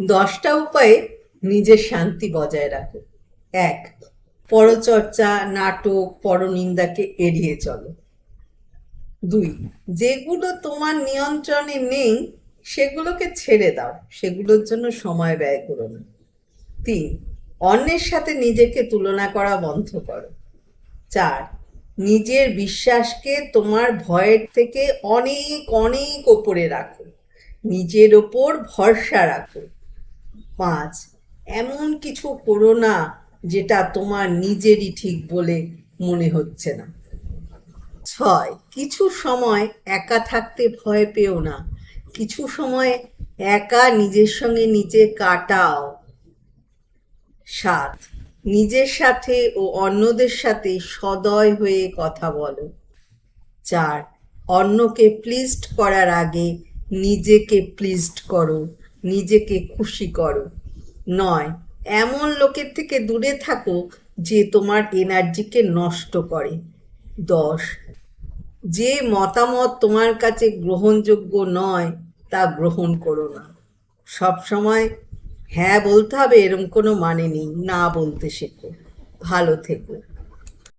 দশটা উপায়ে নিজের শান্তি বজায় রাখো। এক, পরচর্চা, নাটক, পরনিন্দাকে এড়িয়ে চলো। দুই, যেগুলো তোমার নিয়ন্ত্রণে নেই, সেগুলোকে ছেড়ে দাও। সেগুলোর জন্য সময় ব্যয় করো না। তিন, অন্যের সাথে নিজেকে তুলনা করা বন্ধ করো। চার, নিজের বিশ্বাসকে তোমার ভয়ের থেকে অনেক অনেক ওপরে রাখো। নিজের ওপর ভরসা রাখো। পাঁচ এমন কিছু করো না যেটা তোমার নিজেরই ঠিক বলে মনে হচ্ছে না। ছয়, কিছু সময় একা থাকতে ভয় পেও না। কিছু সময় একা নিজের সঙ্গে নিজে কাটাও। সাত, নিজের সাথে ও অন্যদের সাথে সদয় হয়ে কথা বলো। চার, অন্যকে প্লিজড করার আগে নিজেকে প্লিজড করো। নিজেকে খুশি করো। নয়, এমন লোকের থেকে দূরে থাকো যে তোমার এনার্জিকে নষ্ট করে। দশ, যে মতামত তোমার কাছে গ্রহণযোগ্য নয়, তা গ্রহণ করো না। সব সময় হ্যাঁ বলতে হবে, এরম কোনো মানে নেই, না বলতে শেখো। ভালো থেকো।